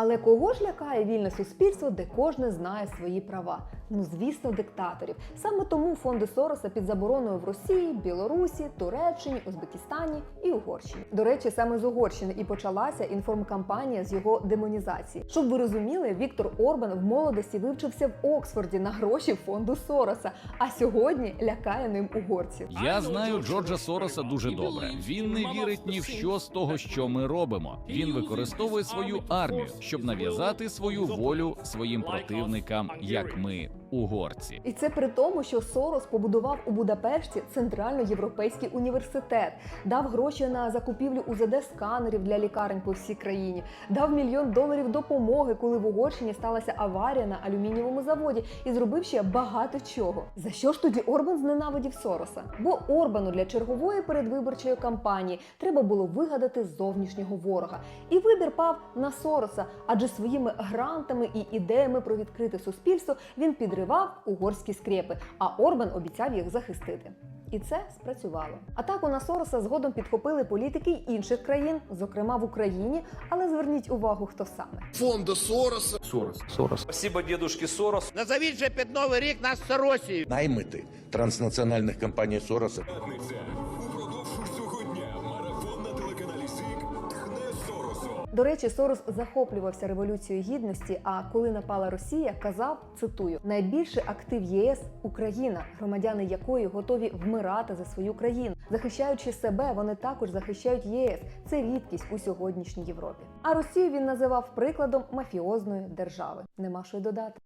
Але кого ж лякає вільне суспільство, де кожне знає свої права? Ну звісно, диктаторів. Саме тому фонди Сороса під забороною в Росії, Білорусі, Туреччині, Узбекистані і Угорщині. До речі, саме з Угорщини і почалася інформкампанія з його демонізації. Щоб ви розуміли, Віктор Орбан в молодості вивчився в Оксфорді на гроші фонду Сороса, а сьогодні лякає ним угорців. Я знаю Джорджа Сороса дуже добре. Він не вірить ні в що з того, що ми робимо. Він використовує свою армію, щоб нав'язати свою волю своїм противникам, як ми, угорці. І це при тому, що Сорос побудував у Будапешті центральноєвропейський університет, дав гроші на закупівлю УЗД-сканерів для лікарень по всій країні, дав мільйон доларів допомоги, коли в Угорщині сталася аварія на алюмінієвому заводі, і зробив ще багато чого. За що ж тоді Орбан зненавидів Сороса? Бо Орбану для чергової передвиборчої кампанії треба було вигадати зовнішнього ворога. І вибір пав на Сороса, адже своїми грантами і ідеями про відкрите суспільство він підривав угорські скрепи, а Орбан обіцяв їх захистити. І це спрацювало. Атаку на Сороса згодом підхопили політики інших країн, зокрема в Україні. Але зверніть увагу, хто саме. фонду Сороса. Спасибо дідушки Сорос. Назовіть же під новий рік нас Соросію. наймити транснаціональних компаній Сороса До речі, Сорос захоплювався революцією гідності. А коли напала Росія, казав цитую: найбільший актив ЄС Україна, громадяни якої готові вмирати за свою країну. Захищаючи себе, вони також захищають ЄС. Це рідкість у сьогоднішній Європі. А Росію він називав прикладом мафіозної держави. Нема що й додати.